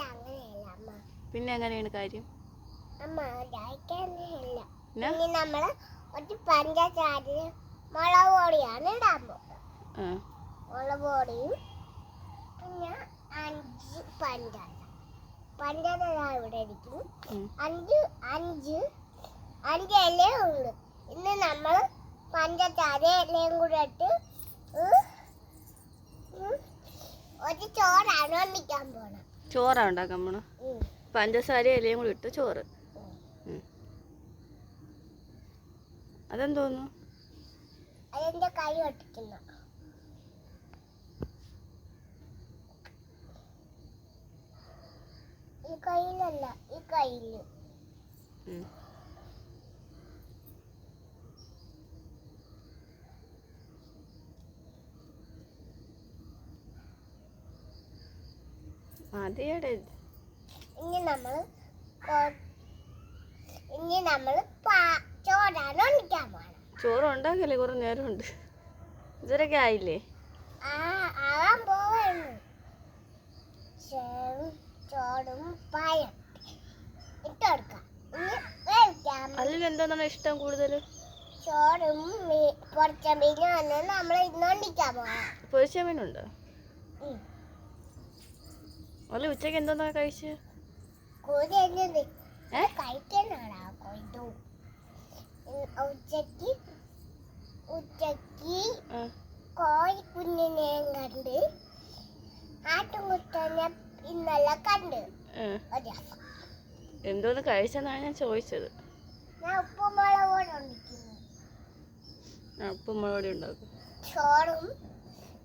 അല്ല അങ്ങനെയല്ല അമ്മ. പിന്നെ എങ്ങനെയാണ് കാര്യം? അമ്മ കഴിക്കാനല്ല ഇനി നമ്മൾ ഒരു പഞ്ചസാര മുളക് പൊടിയാണ് ഇടാൻ പോകുന്നത് ആ. മുളക് പൊടിയും പിന്നെ അഞ്ച് ഇവിടെ ഇരിക്കും അഞ്ച് അഞ്ച് അഞ്ച് ഇലയേ ഉള്ളു. ഇന്ന് നമ്മൾ പഞ്ചസാര ഇലയും കൂടെ ഇട്ട് ഒരു ചോറാണ് ഒന്നിക്കാൻ പോണം. ചോറാ ഉണ്ടാക്കാൻ പോണ. പഞ്ചസാര ഇലയും കൂടി ഇട്ട് ചോറ്. അതെന്തോന്നു? ഈ കയ്യിലല്ല ഈ കയ്യിൽ. മതിയടെ ഇനി നമ്മൾ ഇനി നമ്മൾ ചോറാണ് ഒന്നിക്കാൻ പോണം. ചോറ് ഉണ്ടാക്കില്ലേ കുറെ നേരമുണ്ട്. ഇതുവരെയൊക്കെ ആയില്ലേ? ആവാൻ പോവാണ്. ചോറും പായം അതിൽ എന്താണ് ഇഷ്ടം കൂടുതൽ? ചോറും പൊരിച്ച മീനും നമ്മൾ ഇന്നോണ്ടിക്കാൻ പോവാം പൊരിച്ച മീനുണ്ടോ. അല്ല ഉച്ചയ്ക്ക് എന്തോന്നാ കഴിച്ച്? ഉച്ചയ്ക്ക് ഉച്ചയ്ക്ക് കോഴി കുഞ്ഞിനെയും കണ്ട് ആട്ടുംകുട്ടനെ ഇന്നലെ കണ്ട്. എന്തോന്ന് കഴിച്ചെന്നാണ് ഞാൻ ചോദിച്ചത്. ഞാൻ ഉപ്പും ഉണ്ടാക്കും. ചോറും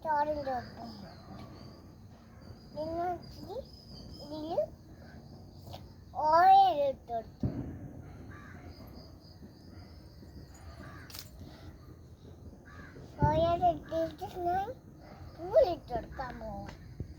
ചോറിന്റെ ഒപ്പം ഇച്ചിരി ഇതിൽ ഇട്ട് കൊടുത്തു. ഓയിൽ ഇട്ടിട്ട് ഞാൻ പൂളിട്ട് കൊടുക്കാൻ